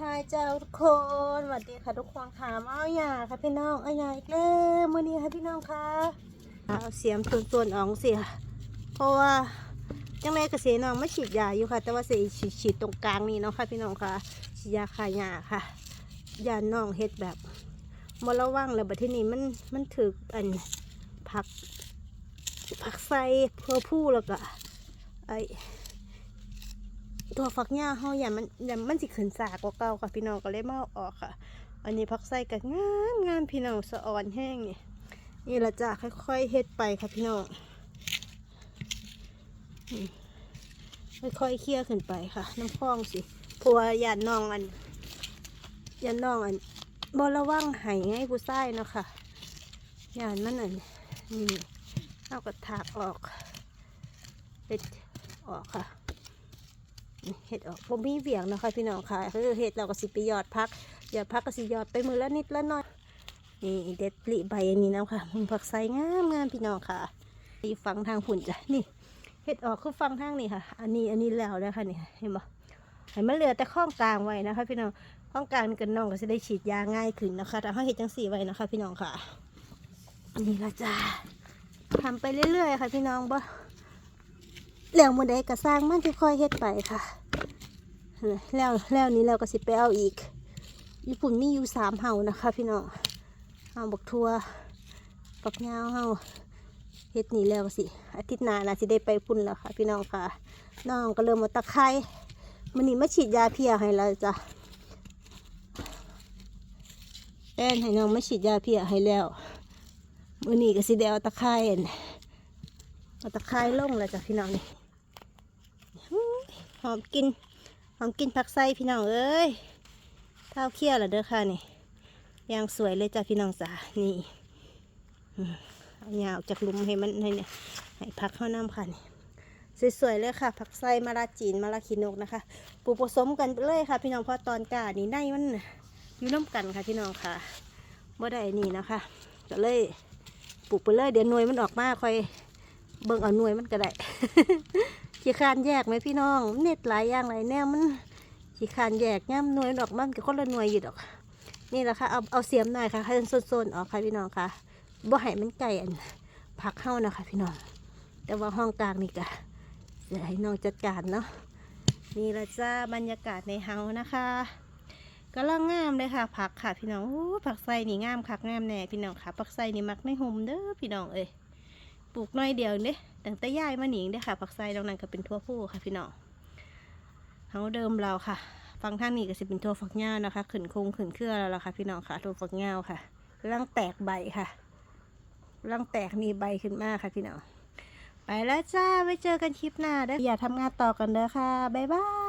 ทายเจ้าทุกคนสวัสดีค่ะทุกคนค่ะมาเอาอย่าค่ะพี่น้องเอาอย่าอีกแล้วมื่อนี้ค่ะพี่น้องค่ะเอาเสียมส่วนๆอองเสิค่ะเพราะว่าจังไรกระเสียน้องไม่ฉีดยาอยู่ค่ะ แต่ว่าเสีฉีดฉีดตรงกลางนี่เนาะค่ะพี่น้องค่ะฉีดยาคายาค่ะยาน้องเฮ็ดแบบมระวังแล้วบัดที่นี่มันมันถืออันผักผักใสเพื่อผู้แล้วก็ไอ ตัวฝักหญ้าเฮาอย่ามันอย่ามันสิขึ้นสากกว่าเก่าค่ะพี่น้องก็เลยมาเอาออกค่ะ อันนี้พักใส่กันงามงามพี่น้องสะอ่อนแห้งนี่นี่ละจ้ะค่อยๆเฮ็ดไปค่ะพี่น้องค่อยๆเคี่ยวขึ้นไปค่ะ น้ำฟองสิพราะว่าหยาดน้องอันยาดน้องอันบ่ระวังหายง่ายผู้ชายเนาะค่ะยาดมันอันนี่เอากระถากออกเฮ็ดออกค่ะ เห็ดออกบ่มีเวียงนะคะพี่น้องค่ะคือเห็ดเราก็สิไปยอดพักหยอดพักก็สิยอดไปมือละนิดละหน่อยนี่เด็ดปลีใบอันนี้นะค่ะมันผักใสงามงามพี่น้องค่ะอีฟังทางฝุ่นจ้ะนี่เห็ดออกคือฟังทางนี่ค่ะ อันนี้อันนี้แล้วนะคะนี่เห็นบ่ให้มันเหลือแต่ข้องกลางไว้นะคะพี่น้องข้องกลางกันน้องก็จะได้ฉีดยาง่ายขึ้นนะคะแต่ถ้าเห็ดจังสีไว้นะคะ พี่น้องค่ะนนี้ละจ้าทำไปเรื่อยๆค่ะพี่น้องบ่ แล้วมือใดก็สร้างมันค่อยๆเฮ็ดไปค่ะแล้วแล้วนี้เราก็สิไปเอาอีก ญี่ปุ่นมีอยู่สามเห่านะคะ พี่น้องเห่าบกทัวปักยาวเห่าเฮ็ดนี่แล้วสิอาทิตย์หน้าน่าสิได้ไปพุ่นแล้วค่ะ พี่น้องค่ะ น้องก็เริ่มมาตะไคร้มันนี่มาฉีดยาเพียให้แล้วจ้ะแป้นให้น้องมาฉีดยาเพียให้แล้วมันนี่ก็สิได้เอาตะไคร้เอาตะไคร้ลงแล้วจ้ะพี่น้องนี่ หอมกิน หอมกินผักไส้พี่น้องเอ้ยเท้าเคี่ยวแล้วเด้อค่ะนี่ยางสวยเลยจ้ะพี่น้องจ๋านี่อืมเอายาวจากหลุมให้มันให้เนี่ยให้พักข้าวน้ำค่ะนี่สวยๆเลยค่ะ ผักไส้มาลาจีนมาลาขีนกนะคะปลูกผสมกันเลยค่ะ พี่น้องเพราะตอนกานี่ในมันอยู่น้ำกันค่ะพี่น้องค่ะบ่ได้นี่นะคะก็เลยปลูกไปเลยเดี๋ยวหน่วยมันออกมาค่อยเบิ่งเอาหน่วยมันก็ได้ ขี้คานแยกไหมพี่น้อง เน็ตหลายอย่างหลายแนวมันขี้คานแยกย่ำหน่วยดอกมันก็คนละหน่วยอยู่ดอก นี่แหละค่ะเอาเอาเสียมหน่อยค่ะให้มันโซนๆออกค่ะพี่น้องค่ะบ่ให้มันไก่อันผักเข้านะคะพี่น้อง แต่ว่าห้องกลางนี่ก็จะให้น้องจัดการเนาะนี่ละจ้าบรรยากาศในเฮานะคะกำลังงามเลยค่ะ ผักค่ะพี่น้องอผักไส้นี่งามคักงามแน่พี่น้องค่ะผักไส้นี่มักในห่มเด้อพี่น้องเอ้ย ปลูกน้อยเดียวเด้ตั้งแต่ย้ายมาหนิงเด้ค่ะ ผักไส้ตรงนั้นก็เป็นทั่วผู้ค่ะ พี่น้องเฮาเดิมเราค่ะ ฟังทางนี้ก็จะเป็นทั่วฝักยานะคะขึ้นคงขึ้นเครือแล้วล่ะค่ะ พี่น้องค่ะทั่วฝักยาค่ะร่างแตกใบค่ะร่างแตกมีใบขึ้นมากค่ะพี่น้องไปแล้วจ้าไว้เจอกันคลิปหน้าเด้ออย่าทำงานต่อกันเด้อค่ะบ๊ายบาย